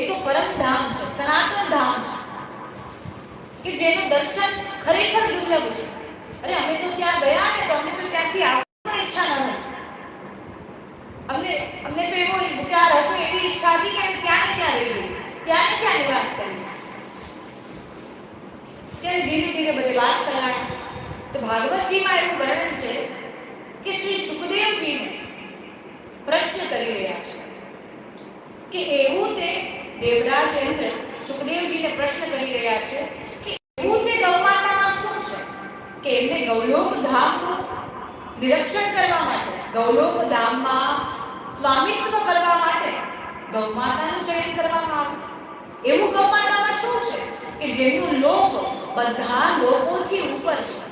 એ તો પરમ ધામ છે, સનાતન ધામ છે. કે જેનું દર્શન ખરેખર દુર્લભ છે. અરે અમે તો ત્યાં ગયા ને તો અમને તો ત્યાંથી આવવાની પણ ઈચ્છા ન હતી. અમને અમને તો એવો એક વિચાર હતો, એવી ઈચ્છા હતી કે અમે ત્યાં ને ત્યાં રહી જઈએ ત્યાં ને ત્યાં નિવાસ કરીએ. ત્યારે ધીરે ધીરે બધી વાત ચલાણી તો ભાગવતજીમાં એવું વર્ણન છે કે શ્રી સુખદેવજીને પ્રશ્ન કરી રહ્યા છે. કે એવું તે દેવરાજ ચંદ્ર સુખદેવજીને પ્રશ્ન કરી રહ્યા છે કે એવું તે ગૌમાતામાં શું છે? કે એમને ગૌલોક ધામનું નિરીક્ષણ કરવા માટે, ગૌલોક ધામમાં સ્વામિત્વ કરવા માટે ગૌમાતાનું ચયન કરવામાં આવ્યું એવું ગૌમાતામાં શું છે? કે જેનું લોક બધા લોકોથી ઉપર છે.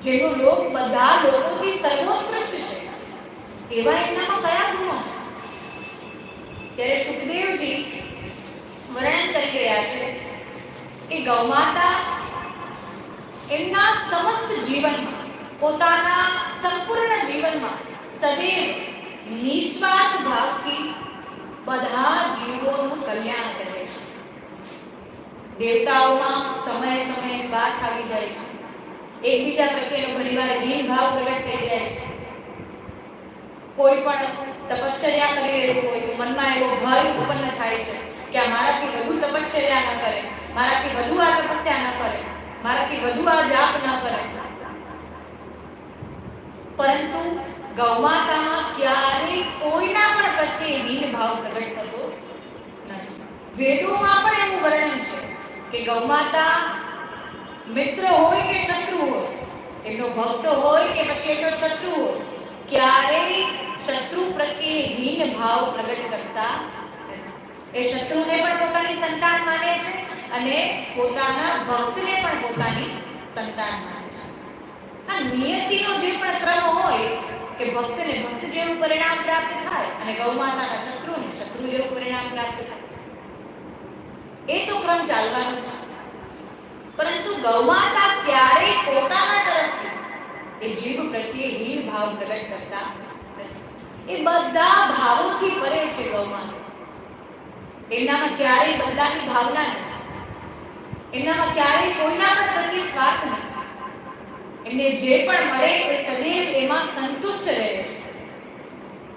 જેનો લોક બધા લોકોથી સર્વોત્કૃષ્ટ છે. એવા એમનામાં કયા ગુણો છે? ત્યારે સુખદેવજી વર્ણન કરી રહ્યા છે કે ગૌમાતા એમના સમસ્ત જીવનમાં, પોતાના સંપૂર્ણ જીવનમાં સદૈવ નિસ્વાર્થ ભાવથી બધા જીવોનું કલ્યાણ કરે છે. દેવતાઓમાં સમયે સમયે સ્વાર્થ આવી જાય છે. એકબીજા પ્રત્યેનો ઘણીવાર હીન ભાવ પ્રગટ થઈ જાય છે. કોઈ પણ તપશ્ચર્યા કરી રહ્યું હોય મનમાં એવો ભય ઉત્પન્ન થાય છે કે આ મારાથી વધુ તપશ્ચર્યા ન કરે, મારાથી વધુ આ તપસ્યા ન કરે, મારાથી વધુ આ જાપ ન કરે. પરંતુ ગૌમાતામાં ક્યારેય કોઈના પણ પ્રત્યે હીન ભાવ પ્રગટ થતો નથી. વેદોમાં પણ એવું વર્ણન છે કે ગૌમાતા મિત્ર હોય કે શત્રુ હોય એનો ભક્ત હોય કે પછી એનો શત્રુ હોય ક્યારેય શત્રુ પ્રત્યે હીન ભાવ પ્રગટ કરતા એ શત્રુને પણ પોતાની સંતાન માને છે અને પોતાના ભક્તને પણ પોતાની સંતાન માને છે. આ નિયતિનો જે પણ ક્રમ હોય કે ભક્તને ભક્ત જેવું પરિણામ પ્રાપ્ત થાય અને ગૌમાતાના શત્રુને શત્રુ જેવું પરિણામ પ્રાપ્ત થાય. એ તો ક્રમ ચાલવાનો છે. પરંતુ ગૌમાતા ક્યારેય પોતાના તરફથી એ જીવ પ્રત્યે હીન ભાવ પ્રગટ કરતા નથી એ બધા ભાવોથી પરે છે ગૌમાતા એમનામાં ક્યારેય બદલાની ભાવના નથી એમનામાં ક્યારેય કોઈના પણ પ્રત્યે સ્વાર્થ નથી એમને જે પણ મળે એ સદૈવ એમાં સંતુષ્ટ રહે છે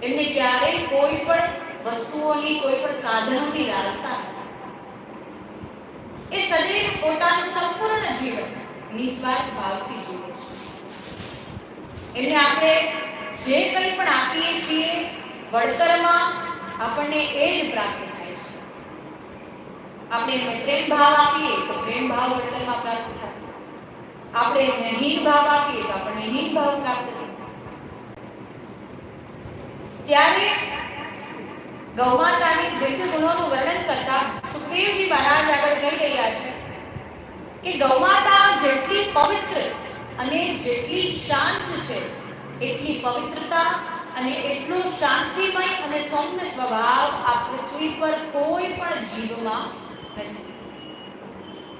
એમને ક્યારેય કોઈ પણ વસ્તુઓની કોઈ પણ સાધનોની લાલસા નથી એ સદૈવ પોતાનું સંપૂર્ણ જીવન નિસ્વાર્થ ભાવથી જીવે છે એટલે આપણે જે કંઈ પણ આપીએ છીએ, વળતરમાં આપણને એ જ પ્રાપ્ત થાય છે. આપણે પ્રેમ ભાવ આપીએ તો પ્રેમ ભાવ વળતરમાં પ્રાપ્ત થાય. આપણે હીન ભાવ આપીએ તો આપણને હીન ભાવ પ્રાપ્ત થાય. ત્યારે ગૌમાતાની દિવ્ય ગુણોનું વર્ણન કરતા સુખદેવજી મહારાજ આગળ કહી રહ્યા છે કે ગૌમાતા જેટલી પવિત્ર અને જેટલી શાંત છે, એટલી પવિત્રતા અને એટલો શાંતિમય અને સૌમ્ય સ્વભાવ આ પૃથ્વી પર કોઈ પણ જીવમાં નથી.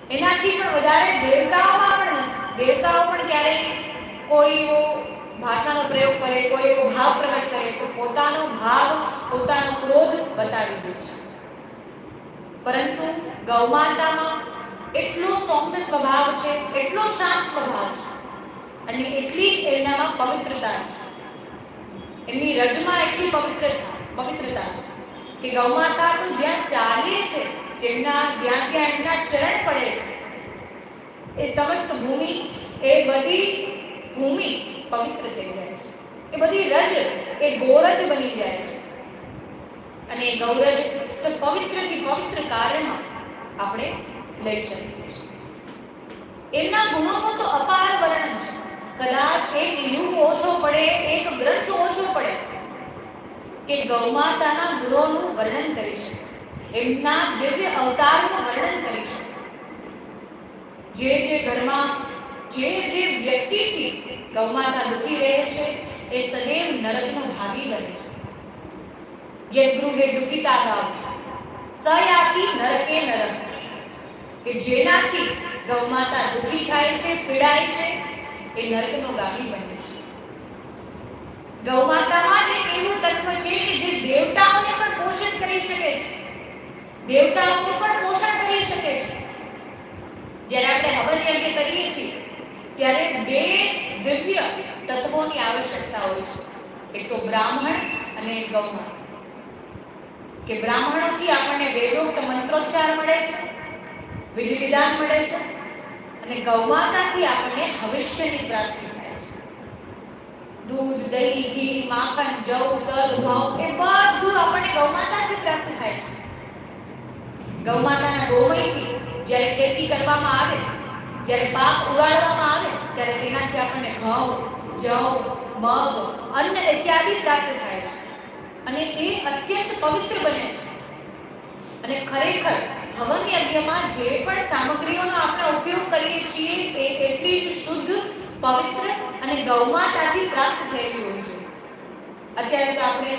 એનાથી પણ વધારે દેવતાઓમાં પણ દેવતાઓ પણ ક્યારેય કોઈ એવો ભાષાનો પ્રયોગ કરે, કોઈ એવો ભાવ પ્રગટ કરે તો પોતાનો ભાવ, પોતાનો ક્રોધ બતાવી દે છે. પરંતુ ગૌમાતામાં એટલો સૌમ્ય સ્વભાવ છે, એટલો શાંત સ્વભાવ છે અને એટલી જ એમનામાં પવિત્રતા છે. એમની રજમાં એટલી પવિત્ર છે, પવિત્રતા છે. કે ગૌમાતા તો જ્યાં ચાલે છે, જેમના જ્યાં જ્યાં એમના ચરણ પડે છે, એ સમસ્ત ભૂમિ, એ બધી ભૂમિ પવિત્ર થઈ જાય છે. એ બધી રજ, એ ગોરજ બની જાય છે. અને એ ગૌરજ તો પવિત્રથી પવિત્ર કાર્યમાં આપણે લઈ શકીએ છીએ. એમના ગુણોનું તો અપાર વર્ણન છે. કદાચ એક યુગ ઓછો પડે, એક ગ્રંથ ઓછો પડે, કે ગૌમાતાના ગુણોનું વર્ણન કરી શકે, એમના દિવ્ય અવતારનું વર્ણન કરી શકે. જે જે ઘરમાં, જે જે વ્યક્તિથી ગૌમાતા દુખી રહે છે, એ સદૈવ નરકનો ભાગી બને છે. યદગૃહે દુખિતા ગામ, સયાતિ નરકે નરક, કે જેનાથી ગૌમાતા દુખી થાય છે, પીડાય છે એ નરકનો ગામી બને છે. ગૌમાતામાં જ એવું તત્વ છે કે જે દેવતાઓને પણ પોષણ કરી શકે છે. દેવતાઓનું પણ પોષણ કરી શકે છે. જ્યારે આપણે હવન યજ્ઞ કરીએ છીએ, ત્યારે બે દિવ્ય તત્વોની આવશ્યકતા હોય છે. એક તો બ્રાહ્મણ અને ગૌમાતા. કે બ્રાહ્મણોથી આપણને વેદોક્ત મંત્રોચ્ચાર મળે છે વિધિ વિધાન મળે છે અને ગૌમાતાથી આપણને ભવિષ્યની પ્રાપ્તિ થાય છે. દૂધ, દહીં, ઘી, માખણ, જવ, તલ, ઘઉં, એ બધું આપણને ગૌમાતાથી પ્રાપ્ત થાય છે. ગૌમાતાના ગોમયથી જ્યારે ખેતી કરવામાં આવે, જ્યારે પાક ઉગાડવામાં આવે, ત્યારે તેનાથી આપણને ઘઉં, જવ, મગ, અન્ન ઇત્યાદિ પ્રાપ્ત થાય છે. અને એ અત્યંત પવિત્ર બને છે. અને ખરેખર હવન યજ્ઞમાં જે પણ સામગ્રીઓનો આપણે ઉપયોગ કરીએ છીએ, એ એટલી જ શુદ્ધ, પવિત્ર અને ગૌમાતાથી પ્રાપ્ત થયેલી હોવી જોઈએ અત્યારે તો આપણે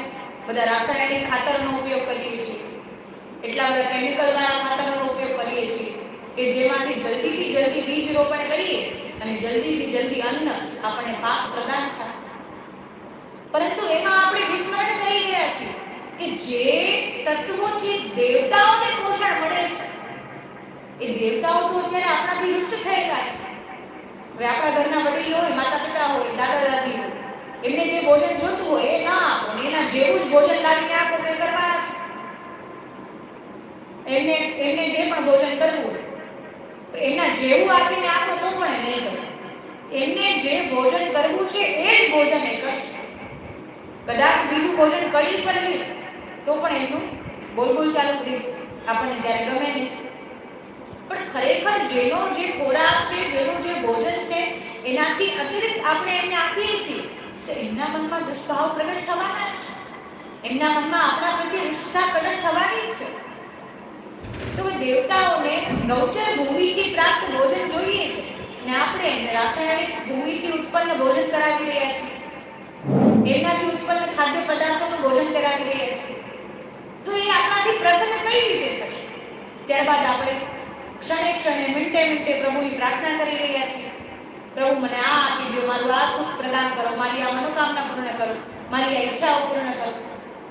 બધા રાસાયણિક ખાતરનો ઉપયોગ કરીએ છીએ. એટલા બધા કેમિકલવાળા ખાતરનો ઉપયોગ કરીએ છીએ કે જેમાંથી જલ્દીથી જલ્દી બીજ રોપણ કરીએ અને જલ્દીથી જલ્દી અન્ન આપણને પાક પ્રદાન થાય. પરંતુ એમાં આપણે વિસ્મરણ કરી રહ્યા છીએ. કે જે તત્વોથી દેવતાઓને પોષણ મળે છે, એ દેવતાઓ તો અત્યારે આપણાથી રુષ્ટ થયેલા છે. હવે આપણા ઘરના વડીલો હોય માતા પિતા હોય દાદા દાદી હોય, એમને જે ભોજન જોતું હોય, એ ના આપો એના જેવું જ ભોજન લાવીને આપો એ કરવાના છે. એમને એમને જે પણ ભોજન કરવું એના જેવું આપીને આપો તો પણ એ નહીં કરે એમને જે ભોજન કરવું છે, એ જ ભોજન એ કરશે. કદાચ બીજું ભોજન કરી પણ નહીં. તો પણ એનું બોલ બોલ ચાલુ થઈ આપણને ત્યારે ગમે નહીં. પણ ખરેખર જેનો જે ખોરાક છે, જેનું જે ભોજન છે, એનાથી અતિરિક્ત આપણે એમને આપીએ છીએ, તો એમના મનમાં દુષ્ભાવ પ્રગટ થવાના છે. એમના મનમાં આપણા પ્રત્યે નિષ્ઠા પ્રગટ થવાની છે. તો દેવતાઓને ગૌચર ભૂમિથી પ્રાપ્ત ભોજન જોઈએ છે. ને આપણે એમને રાસાયણિક ભૂમિથી ઉત્પન્ન ભોજન કરાવી રહ્યા છીએ. એનાથી ઉત્પન્ન ખાદ્ય પદાર્થોનું ભોજન કરાવી રહ્યા છીએ. તો એ આપણાથી પ્રસન્ન કઈ રીતે થશે? ત્યારબાદ આપણે ક્ષણે ક્ષણે મિનિટે મિનિટે પ્રભુની પ્રાર્થના કરી રહ્યા છીએ. પ્રભુ, મને આ આપી દો મારું આ સુખ પ્રદાન કરો, મારી આ મનોકામના પૂર્ણ કરો, મારી આ ઈચ્છાઓ પૂર્ણ કરો.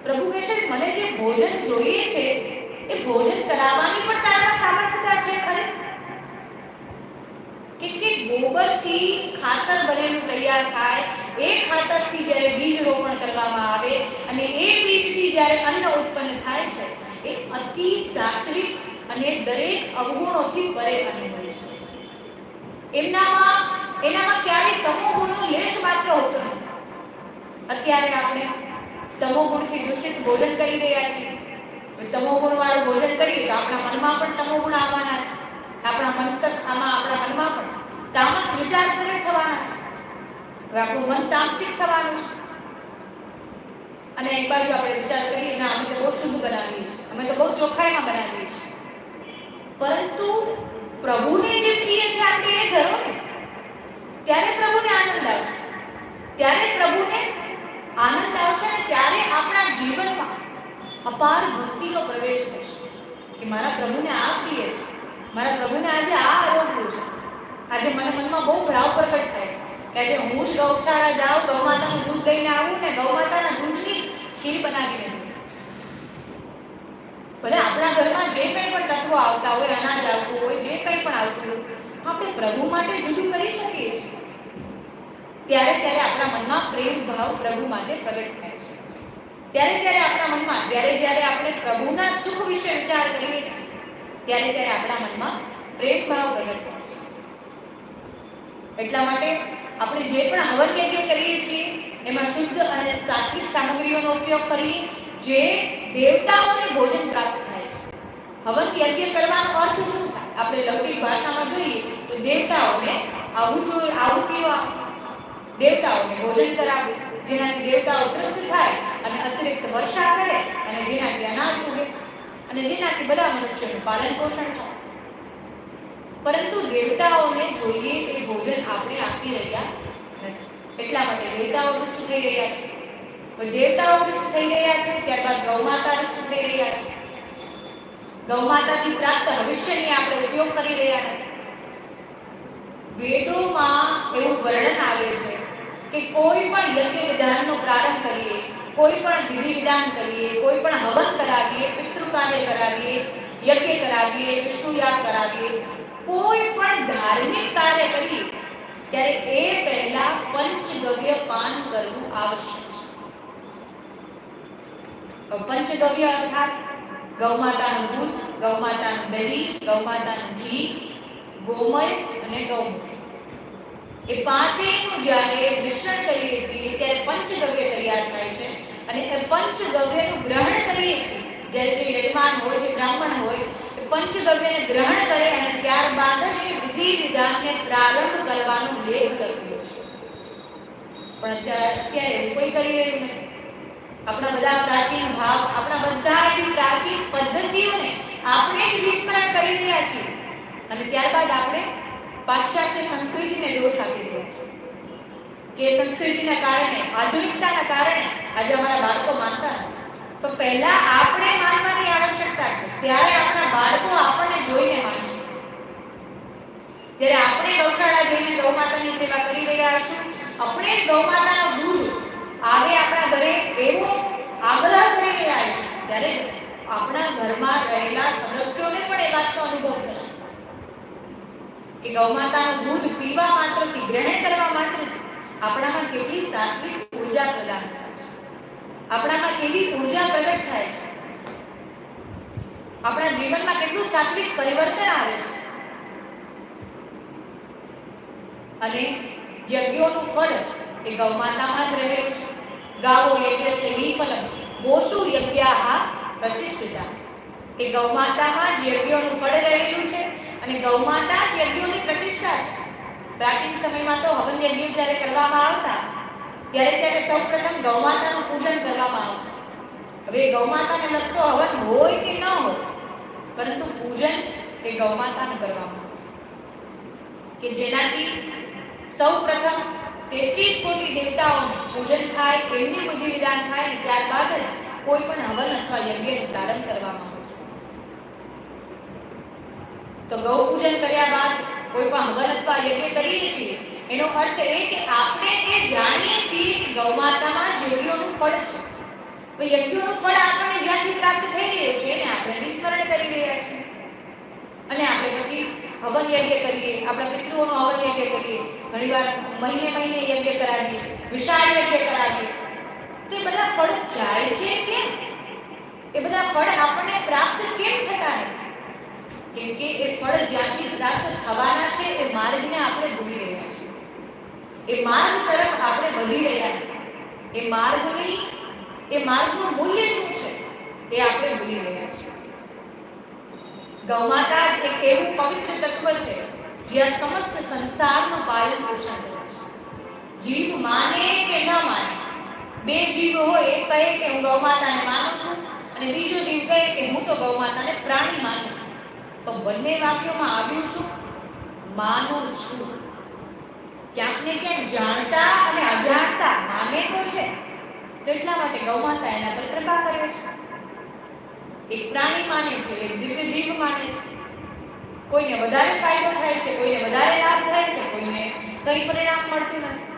પ્રભુ કહે છે, મને જે ભોજન જોઈએ છે, એ ભોજન કરાવવાની પણ તારા સામર્થ્યતા છે ખરે? કેમ કે ગોબરથી ખાતર બનેલું તૈયાર થાય, એ ખાતરથી જ્યારે બીજ રોપણ કરવામાં આવે અને એ બીજથી જ્યારે અન્ન ઉત્પન્ન થાય છે, એ અતિ સાત્વિક અને દરેક અવગુણોથી પરે અન્ન હોય છે. એમનામાં, એનામાં ક્યારેય તમો ગુણનો લેશ માત્ર હોતો નથી. અત્યારે આપણે તમો ગુણથી દૂષિત ભોજન કરી રહ્યા છીએ. તમો ગુણ ભોજન કરીએ તો આપણા મનમાં પણ તમો ગુણ આવવાના છે. આપણા મન તક આમાં આપણા મનમાં પણ તામસ વિચાર કરે થવાના છે. હવે આપણું મન તામસિક થવાનું છે. અને એક બાજુ આપણે વિચાર કરીએ ના, અમે તો બહુ શુદ્ધ બનાવીએ છીએ. અમે તો બહુ ચોખ્ખાઈમાં બનાવીએ છીએ. પરંતુ પ્રભુને જે પ્રિય છે આપણે એ ધરો ને ત્યારે પ્રભુને આનંદ આવશે. ત્યારે પ્રભુને આનંદ આવશે અને ત્યારે આપણા જીવનમાં અપાર ભક્તિનો પ્રવેશ થશે. કે મારા પ્રભુને આ પ્રિય છે. મારા પ્રભુને આજે આ આરોગ્યું છે. આજે મને મનમાં બહુ ભાવ પ્રગટ થાય છે કે આજે હું જ ગૌશાળા જાઉં ગૌ માતાનું દૂધ લઈને આવું ને ગૌ માતાના દૂધની ખીર બનાવીને. ભલે આપણા ઘરમાં જે કંઈ પણ તત્વો આવતા હોય, અનાજ આવતું હોય, જે કંઈ પણ આવતું હોય, આપણે પ્રભુ માટે જુદું કરી શકીએ છીએ. ત્યારે ત્યારે આપણા મનમાં પ્રેમ ભાવ પ્રભુ માટે પ્રગટ થાય છે. ત્યારે ત્યારે આપણા મનમાં જ્યારે જ્યારે આપણે પ્રભુના સુખ વિશે વિચાર કરીએ છીએ ત્યારે ત્યારે આપણા મનમાં પ્રેમ ભાવ પ્રગટ થાય છે. એટલા માટે આપણે જે પણ હવન યજ્ઞ કરીએ છીએ, એમાં શુદ્ધ અને સાત્વિક સામગ્રીઓનો ઉપયોગ કરી જે દેવતાઓને ભોજન પ્રાપ્ત થાય છે. હવન યજ્ઞ કરવાનો અર્થ શું થાય? આપણે લૌકિક ભાષામાં જોઈએ તો દેવતાઓને આહુતિઓ આહુતિઓ આપવી દેવતાઓને ભોજન કરાવે. જેનાથી દેવતાઓ તૃપ્ત થાય અને અતિરિક્ત વર્ષા કરે અને જેનાથી અનાજ ઉગે અને જેનાથી બધા મનુષ્યોનું પાલન પોષણ થાય. પરંતુ દેવતાઓને જોઈએ એ ભોજન આપણે આપી રહ્યા નથી. એટલા માટે દેવતાઓ રુષ્ટ થઈ રહ્યા છે. દેવતાઓ રુષ્ટ થઈ રહ્યા છે, ત્યારબાદ ગૌમાતા રુષ્ટ થઈ રહ્યા છે. ગૌમાતાથી પ્રાપ્ત ભવિષ્યની આપણે ઉપયોગ કરી રહ્યા નથી. વેદોમાં એવું વર્ણન આવે છે કે કોઈ પણ યજ્ઞ વિધાનનો પ્રારંભ કરીએ કોઈ પણ વિધિ વિધાન કરીએ, કોઈ પણ હવન કરાવીએ પિતૃ કાર્ય કરાવીએ, યજ્ઞ કરાવીએ, વિષ્ણુયાગ કરાવીએ, કોઈ પણ ધાર્મિક કાર્ય કરીએ, ત્યારે એ પહેલા પંચગવ્ય પાન કરવું આવશ્યક છે. પંચગવ્ય અર્થાત ગૌમાતાનું દૂધ ગૌમાતાનું દહીં ગૌમાતાનું ઘી, ગોમય અને ગૌમૂત્ર એ પાંચેયનું જ્યારે મિશ્રણ કરીએ છીએ, ત્યારે પંચગવ્ય તૈયાર થાય છે. અને એ પંચગવ્યનું ગ્રહણ કરીએ છીએ. જ્યારે જે યજમાન હોય, જે બ્રાહ્મણ હોય, એ પંચગવ્યને ગ્રહણ કરે અને ત્યારબાદ જ એ વિધિ વિધાનને પ્રારંભ કરવાનો લેખ લખ્યો છે. પણ અત્યારે અત્યારે એવું કોઈ કરી રહ્યું નથી. આપણા બધા પ્રાચીન ભાવ, આપણા બધા એવી પ્રાચીન પદ્ધતિઓને આપણે જ વિસ્મરણ કરી રહ્યા છીએ. અને ત્યારબાદ આપણે પાશ્ચાત્ય સંસ્કૃતિને દોષ આપી રહ્યા છીએ. કે સંસ્કૃતિના કારણે, આધુનિકતાના કારણે આજે અમારા બાળકો માનતા નથી. તો પહેલા આપણે માનવાની આવશ્યકતા છે, ત્યારે આપણા બાળકો આપણને જોઈને માનશે. જ્યારે આપણે ગૌશાળા જઈને ગૌ માતાની સેવા કરી રહ્યા હશું આપણે ગૌ માતાનો દૂધ આવે આપણા ઘરે એવો આગ્રહ કરી રહ્યા છે ત્યારે આપણા ઘરમાં રહેલા સદસ્યોને પણ એ વાતનો અનુભવ થશે. કે ગૌ માતાનું દૂધ પીવા માત્રથી, ગ્રહણ કરવા માત્રથી આપણામાં કેટલી સાત્વિક ઊર્જા પ્રદાન થાય છે. આપણામાં કેવી ઊર્જા પ્રગટ થાય છે. આપણા જીવનમાં કેટલું સાત્વિક પરિવર્તન આવે છે. અને યજ્ઞોનું ફળ એ ગૌમાતામાં જ રહેલું છે. ગાવો યજ્ઞસ્ય નિફલમ ગોષુ યજ્ઞા પ્રતિષ્ઠિતા. એ ગૌમાતામાં જ યજ્ઞોનું ફળ રહેલું છે અને ગૌમાતા જ યજ્ઞોની પ્રતિષ્ઠા છે. પ્રાચીન સમયમાં તો હવન યજ્ઞ જ્યારે કરવામાં આવતા, ત્યારે ત્યારે સૌપ્રથમ ગૌ માતાનું પૂજન કરવામાં આવતું. હવે ગૌ માતાને લગતો હવન હોય કે ન હોય, પરંતુ પૂજન એ ગૌ માતાનું કરવામાં આવતું. કે જેનાથી સૌપ્રથમ તેત્રીસ કોટી દેવતાઓનું પૂજન થાય, એમની બુદ્ધિ વિધાન થાય અને ત્યારબાદ જ કોઈ પણ હવન અથવા યજ્ઞનું પ્રારંભ કરવામાં આવતો. તો ગૌ પૂજન કર્યા બાદ કોઈ પણ હવન અથવા યજ્ઞ કરીએ છીએ. એનો અર્થ એ કે આપણે એ જાણીએ છીએ કે ગૌ માતામાં યજ્ઞોનું ફળ છે. તો યજ્ઞોનું ફળ આપણને જ્યાંથી પ્રાપ્ત થઈ રહ્યું છે એને આપણે વિસ્મરણ કરી રહ્યા છીએ. અને આપણે પછી હવન યજ્ઞ કરીએ, આપણા પિતૃઓનો હવન યજ્ઞ કરીએ, ઘણીવાર મહિને મહિને યજ્ઞ કરાવીએ, વિશાળ યજ્ઞ કરાવીએ. તો એ બધા ફળ જાય છે કે એ બધા ફળ આપણને પ્રાપ્ત કેમ થતા નથી? કેમ કે એ ફળ જ્યાંથી પ્રાપ્ત થવાના છે, એ માર્ગને આપણે ભૂલી રહ્યા છીએ. એ માર્ગ તરફ આપણે વધી રહ્યા નથી એ માર્ગની, એ માર્ગનું મૂલ્ય શું છે, એ આપણે ભૂલી રહ્યા છીએ. ગૌમાતા એક એવું પવિત્ર તત્વ છે, જ્યાં સમસ્ત સંસારનું પાલન પોષણ કરે છે. જીવ માને કે ન માને, બે જીવ હોય, એક કહે કે હું ગૌમાતાને માનું છું, અને બીજો જીવ કહે કે હું તો ગૌમાતાને પ્રાણી માનું છું. તો બંને વાક્યોમાં આવ્યું શું? માનું છું. ક્યાંક ને ક્યાંક જાણતા અને અજાણતા માને તો છે. તો એટલા માટે ગૌમાતા એના પર કૃપા કરે છે. એક પ્રાણી માને છે, એક દિવ્ય જીવ માને છે. કોઈને વધારે ફાયદો થાય છે, કોઈને વધારે લાભ થાય છે, કોઈને કઈ પરિણામ મળતું નથી.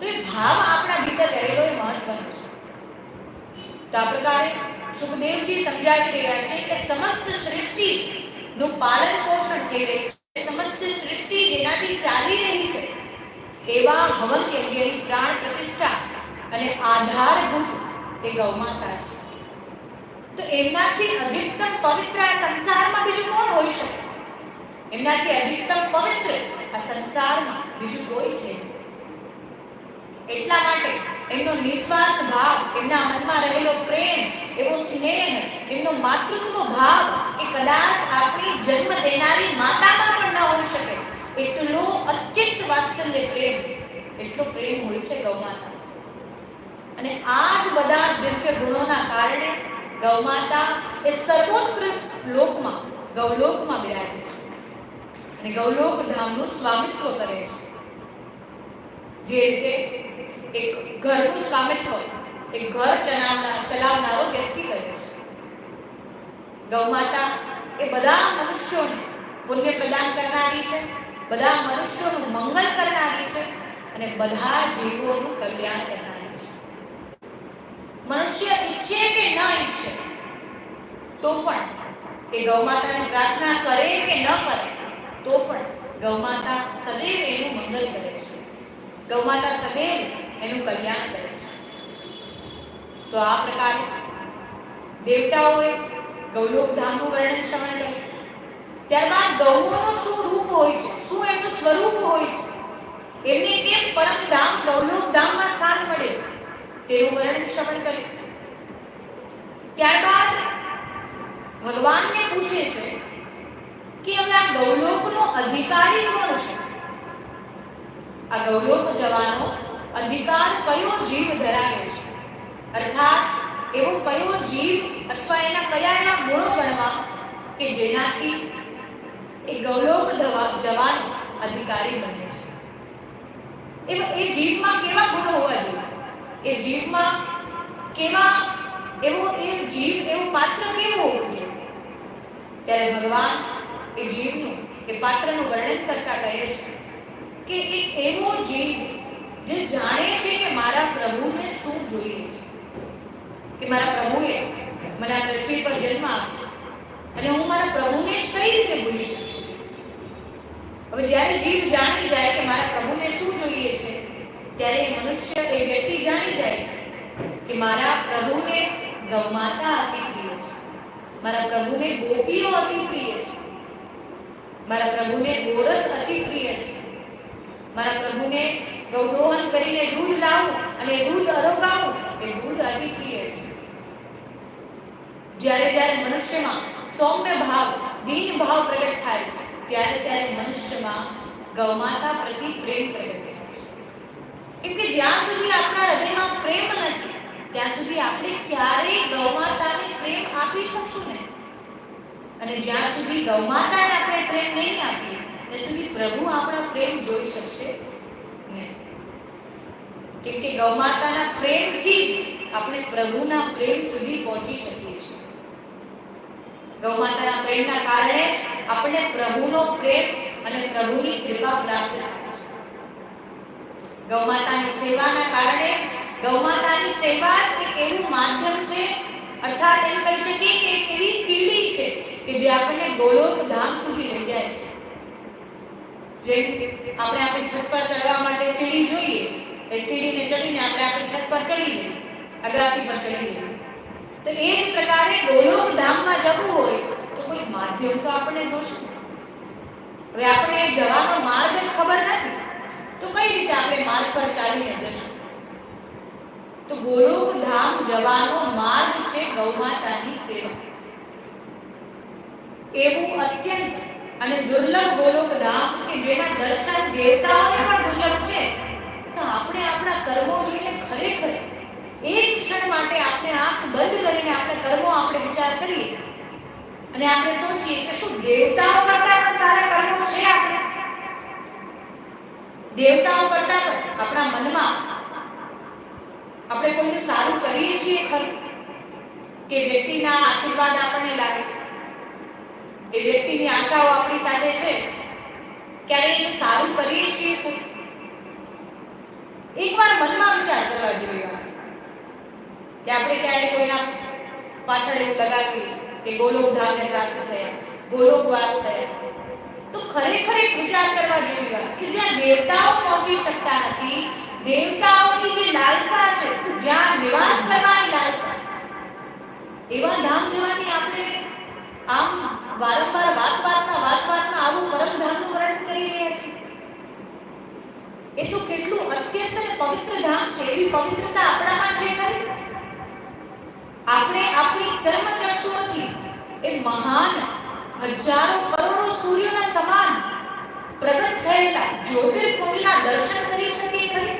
તો એ ભાવ આપણા ભીતર રહેલો એ મહત્વનો છે. તો આ પ્રકારે સુખદેવજી સમજાવી રહ્યા છે કે સમસ્ત સૃષ્ટિ નું પાલન પોષણ થઈ રહ્યું છે. સમસ્ત સૃષ્ટિ જેનાથી ચાલી રહી છે એવા હવન યજ્ઞની પ્રાણ પ્રતિષ્ઠા અને આધારભૂત એ ગૌમાતા છે. તો એમનાથી અધિકતમ પવિત્ર આ સંસારમાં બીજું કોણ હોઈ શકે? એમનાથી અધિકતમ પવિત્ર આ સંસારમાં બીજું કોઈ છે? એટલા માટે એમનો નિસ્વાર્થ ભાવ એમના મનમાં રહેલો પ્રેમ, એવો સ્નેહ એમનો માતૃત્વ ભાવ એ કદાચ આપણી જન્મ દેનારી માતામાં પણ ન હોઈ શકે. એટલો અત્યંત વાત્સલ્ય પ્રેમ, એટલો પ્રેમ હોય છે ગૌમાતા. અને આ જ બધા દિવ્ય ગુણોના કારણે ગૌમાતા એ સર્વોત્કૃષ્ટ લોકમાં, ગૌલોકમાં બિરાજે છે. અને ગૌલોક ધામનું સ્વામિત્વ કરે છે. જે રીતે એક ઘરનું સ્વામિત્વ એક ઘર ચલાવનાર, ચલાવનારો વ્યક્તિ કરે છે. ગૌમાતા એ બધા મનુષ્યોને પુણ્ય પ્રદાન કરનારી છે, બધા મનુષ્યોનું મંગલ કરનારી છે અને બધા જીવોનું કલ્યાણ કરનારી છે. મનુષ્ય ઈચ્છે કે ન ઈચ્છે, તો પણ એ ગૌમાતાની પ્રાર્થના કરે કે ન કરે, તો પણ ગૌમાતા સદૈવ એનું મંગલ કરે છે. ગૌમાતા સદૈવ એનું કલ્યાણ કરે છે. તો આ પ્રકારે દેવતાઓએ ગૌલોક ધામનું વર્ણન કર્યું ત્યારબાદ ગૌઓનું શું રૂપ હોય છે? શું એનું સ્વરૂપ હોય છે? એમને કેમ પરમ ધામ ગૌલોક ધામમાં સ્થાન મળે? તેનું વર્ણન શ્રવણ કર્યું. ત્યારબાદ ભગવાનને પૂછે છે કે હવે આ ગૌલોકનો અધિકારી કોણ છે? આ ગૌરવ જવાનો અધિકાર કયો જીવ ધરાવે છે? અર્થાત, એવો કયો જીવ અથવા એના કયા એના ગુણો ગણવા કે જેનાથી એ ગૌલોક જવા જવાનો અધિકારી બને છે? એ એ જીવમાં કેવા ગુણો હોવા જોઈએ? એ જીવમાં કેવા, એવો એ જીવ એવું પાત્ર કેવું હોવું જોઈએ? ત્યારે ભગવાન એ જીવનું એ પાત્રનું વર્ણન કરતા કહે છે કે એક એવો જીવ જે જાણે છે કે મારા પ્રભુને શું જોઈએ છે. કે મારા પ્રભુએ મને આ પૃથ્વી પર જન્મ આપ્યો અને હું મારા પ્રભુને કઈ રીતે ભૂલી શકું? હવે જ્યારે જીવ જાણી જાય કે મારા પ્રભુને શું જોઈએ છે, ત્યારે એ મનુષ્ય, એ વ્યક્તિ જાણી જાય છે કે મારા પ્રભુને ગૌમાતા અતિ પ્રિય છે. મારા પ્રભુને ગોપીઓ અતિ પ્રિય છે. મારા પ્રભુને ગોરસ અતિ પ્રિય છે. મારા પ્રભુને ગૌદોહન કરીને દૂધ લાવું અને દૂધ અરોગાવું એ દૂધ અતિ પ્રિય છે. જ્યારે જ્યારે મનુષ્યમાં સૌમ્ય ભાવ, દીન ભાવ પ્રગટ થાય છે, ત્યારે ત્યારે મનુષ્યમાં ગૌમાતા પ્રતિ પ્રેમ પ્રગટ થાય છે. કેમ કે જ્યાં સુધી આપણા હૃદયમાં પ્રેમ નથી, ત્યાં સુધી આપણે ક્યારેય ગૌમાતાને પ્રેમ આપી શકશું નહીં. અને જ્યાં સુધી ગૌમાતાને આપણે પ્રેમ નહીં આપીએ પ્રભુ આપણા પ્રેમ જોઈ શકશે નહીં કેમ કે ગૌમાતાના પ્રેમથી જ આપણે પ્રભુના પ્રેમ સુધી પહોંચી શકીએ છીએ. ગૌમાતાના પ્રેમના કારણે આપણે પ્રભુનો પ્રેમ અને પ્રભુની કૃપા પ્રાપ્ત થાય છે. ગૌમાતાની સેવાના કારણે ગૌમાતાની સેવા એક એવું માધ્યમ છે, અર્થાત એમ કહી શકીએ કે એવી સીડી છે કે જે આપણને ગોલોક ધામ સુધી લઈ જાય છે. જેમ આપણે આપણી છત પર ચડવા માટે સીડી જોઈએ, એ સીડીને ચડીને આપણે આપણી છત પર ચડી જઈએ અગાસી પર ચડી જઈએ. તો એ જ પ્રકારે ગોલોક ધામમાં જવું હોય, તો કોઈ માધ્યમ તો આપણે જોશું. હવે આપણે જવાનો માર્ગ જ ખબર નથી, તો કઈ રીતે આપણે માર્ગ પર ચાલીને જશું? તો ગોલોક ધામ જવાનો માર્ગ છે ગૌમાતાની સેવા. એવું અત્યંત અને દુર્લભ ગોલોક ધામ કે જેના દર્શન દેવતાઓને પણ દુર્લભ છે. તો આપણે આપણા કર્મો જોઈને ખરેખર એક ક્ષણ માટે આપણે આંખ બંધ કરીને આપણે કર્મો આપણે વિચાર કરીએ. અને આપણે સોચીએ કે શું દેવતાઓ કરતા પણ સારા કર્મો છે આપણે? દેવતાઓ કરતા પણ આપણા મનમાં આપણે કોઈનું સારું કરીએ છીએ ખરું? કે વ્યક્તિના આશીર્વાદ આપણને લાગે? એ વ્યક્તિની આશાઓ આપણી સાથે છે. ક્યારે એનું સારું કરીએ છીએ કોઈ એકવાર મનમાં વિચાર કરવા જેવી વાત. કે આપણે ક્યારે કોઈના પાછળ એવું લગાવીએ કે ગોલોક ધામને પ્રાપ્ત થયા ગોલોકવાસ થયા. તો ખરેખર એક વિચાર કરવા જેવી વાત કે જ્યાં દેવતાઓ પહોંચી શકતા નથી, દેવતાઓની જે લાલસા છે, જ્યાં નિવાસ કરવાની લાલસા. એવા ધામ જવાની આપણે આમ વારંવાર વાત વાતમાં વાત વાતમાં આવું પરમ ધામનું વર્ણન કરી રહ્યા છીએ. એ તો કેટલું અત્યંત પવિત્ર ધામ છે એવી પવિત્રતા આપણામાં છે ખરી? આપણે આપણી ચર્મચક્ષુઓથી એ મહાન હજારો કરોડો સૂર્યોના સમાન પ્રગટ થયેલા જ્યોતિર્પુંજના દર્શન કરી શકીએ ખરે?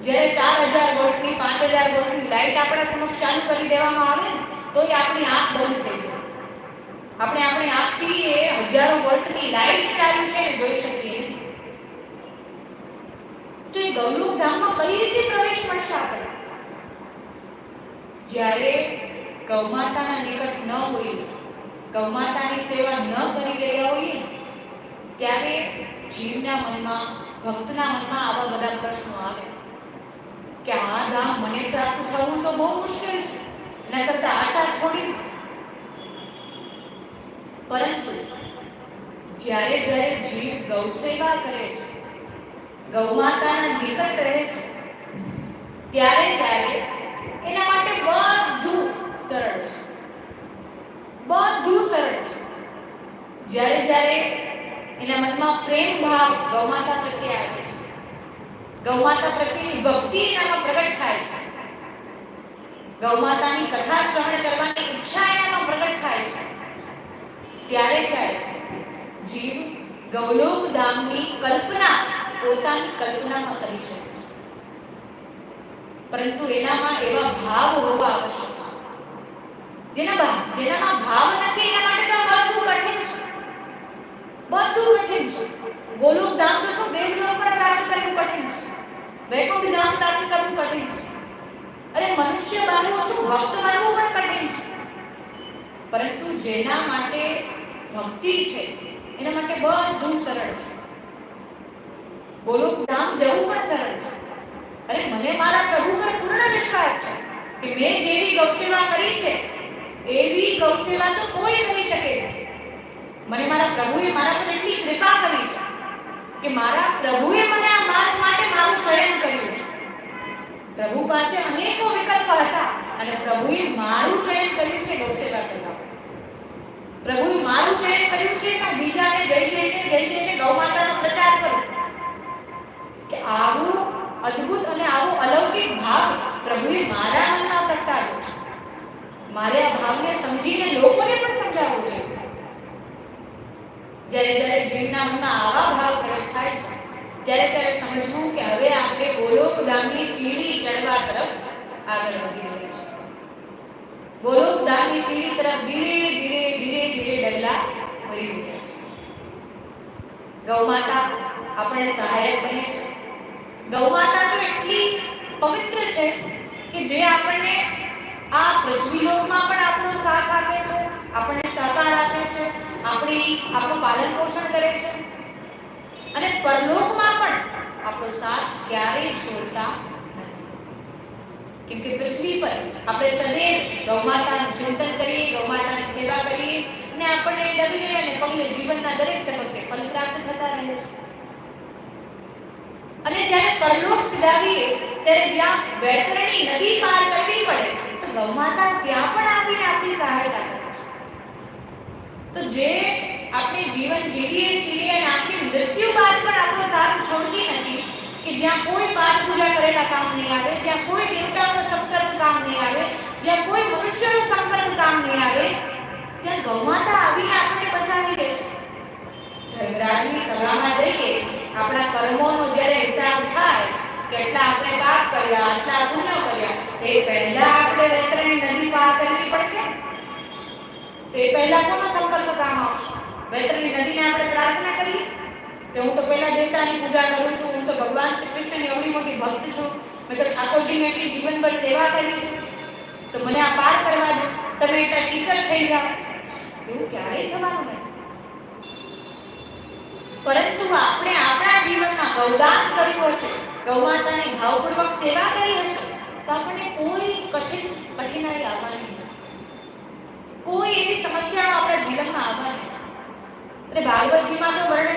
જ્યારે ચાર હજાર વોટની પાંચ હજાર વોટની લાઇટ આપણા સમક્ષ ચાલુ કરી દેવામાં આવે ને, તો એ આપણી આંખ બંધ થઈ જાય. આપણે આપણી આંખથી એ હજારો વોલ્ટની લાઈટ ચાલુ છે ને જોઈ શકીએ તો એ ગૌલોક ધામમાં કઈ રીતે પ્રવેશ મળશે આપણે? જ્યારે ગૌમાતાના નિકટ ન હોઈએ ગૌમાતાની સેવા ન કરી રહ્યા હોઈએ, ત્યારે જીવના મનમાં, ભક્તના મનમાં આવા બધા પ્રશ્નો આવે. કે આ ધામ મને પ્રાપ્ત થવું તો બહુ મુશ્કેલ છે. એના કરતા આશા છોડી પરંતુ જ્યારે જ્યારે જીવ ગૌ સેવા કરે છે, ગૌ માતાના નિકટ રહે છે, ત્યારે ત્યારે એના માટે બધું સરળ છે. બધું સરળ છે. જ્યારે જ્યારે એના મનમાં પ્રેમ ભાવ ગૌ માતા પ્રત્યે આવે છે, ગૌ માતા પ્રત્યેની ભક્તિ એનામાં પ્રગટ થાય છે. ગૌ માતાની કથા શ્રવણ કરવાની ઈચ્છા એનામાં પ્રગટ થાય છે. ત્યારે ત્યારે જીવ ગૌલોક ધામની કલ્પના પોતાની કલ્પનામાં કરી શકે છે. પરંતુ એનામાં એવા ભાવ હોવા આવશ્યક છે. જેના જેનામાં ભાવ નથી, એના માટે તો બધું કઠિન છે. બધું કઠિન છે. ગોલોક ધામ તો શું દેવલોક પણ પ્રાપ્ત કરવું કઠિન છે. વૈકુંઠ ધામ પ્રાપ્ત કરવું કઠિન છે. અરે મનુષ્ય બનવું શું? ભક્ત બનવું પણ કઠિન છે પરંતુ જેના માટે ભક્તિ છે, એના માટે બધું સરળ છે. બોલો ધામ જવું પણ સરળ છે. અરે મને મારા પ્રભુ પર પૂર્ણ વિશ્વાસ છે કે મેં જેવી ગૌસેવા કરી છે, એવી ગૌસેવા તો કોઈ કરી શકે નહીં. મને મારા પ્રભુએ મારા પર એટલી કૃપા કરી છે કે મારા પ્રભુએ મને આ માર્ગ માટે મારું ચયન કર્યું છે. પ્રભુ પાસે અનેકો વિકલ્પ હતા અને પ્રભુએ મારું ચયન કર્યું છે ગૌસેવા કરવા પ્રભુએ મારું ચયન કર્યું છે કે બીજાને જઈ જઈને જઈ જઈને ગૌ માતાનો પ્રચાર કરો કે આવું અદ્ભુત અને આવો અલૌકિક ભાવ પ્રભુએ મારા મનમાં પ્રગટાવ્યો છે. મારે આ ભાવને સમજીને લોકોને પણ સમજાવવો જોઈએ. જ્યારે જ્યારે જીવના મનમાં આવા ભાવ પ્રગટ થાય છે ત્યારે ત્યારે સમજવું કે હવે આપણે ગોલોક ધામની સીડી ચડવા તરફ આગળ વધી રહી છે. ગોલોક ધામની સીડી તરફ ધીરે ધીરે ધીરે ધીરે ડગલા ભરી રહ્યા છે. ગૌ માતા આપણે સહાયક બને છે. ગૌ માતા તો એટલી પવિત્ર છે કે જે આપણને આ પૃથ્વીલોકમાં પણ આપણો સાથ આપે છે, આપણને સહકાર આપે છે, આપણી, આપણું પાલન પોષણ કરે છે. અને પરલોકમાં આપણો સાથ ક્યારેય છોડતા કેમ કે પૃથ્વી પર આપણે સદૈવ ગૌ માતાનું ચિંતન કરીએ ગૌમાતાની સેવા કરીએ અને આપણને ડગલે અને પગલે જીવનના દરેક તબક્કે ફલ પ્રાપ્ત થતા રહે છે. અને જ્યારે પરલોક સિધાવીએ ત્યારે જ્યાં વૈતરણી નદી પાર કરવી પડે, તો ગૌમાતા ત્યાં પણ આવીને આપણી સહાયતા કરે છે. તો જે આપણે જીવન જીવીએ છીએ અને આપણી મૃત્યુ બાદ પણ આપણો સાથ છોડતી નથી કે જ્યાં કોઈ પાઠ પૂજા કરેલા કામ નહીં આવે, જ્યાં કોઈ દેવતાનો સંપર્ક કામ નહીં આવે, જ્યાં કોઈ મનુષ્યનો સંપર્ક કામ નહીં આવે, ત્યાં ગૌ માતા આવીને આપણને બચાવી દે છે. ધર્મરાજની સભામાં જઈએ, આપણા કર્મોનો જ્યારે હિસાબ થાય કેટલા આપણે પાપ કર્યા, આટલા પુણ્ય કર્યા, એ પહેલા આપણે વૈતરણી નદી પાર કરવી પડશે? તો પહેલા કોનો સંપર્ક કામ આવશે? વૈતરણી નદીને આપણે પ્રાર્થના કરીએ કે હું તો પહેલા દેવતાની પૂજા કરું છું, હું તો ભગવાન શ્રી કૃષ્ણની એવડી મોટી ભક્ત છું. મેં તો ઠાકોરજીની એટલી જીવનભર સેવા કરી છે. તો મને આ પાર કરવા દો. તમે એટલા શીતળ થઈ જાઓ. એવું ક્યારેય થવાનું નથી. પરંતુ આપણે આપણા જીવનમાં ગૌદાન કર્યું હશે, ગૌમાતાની ભાવપૂર્વક સેવા કરી હશે, તો આપણને કોઈ કઠિન, કઠિનાઈ આવવાની નથી. કોઈ એવી સમસ્યાઓ આપણા જીવનમાં આવવાની એટલે તો વર્ણન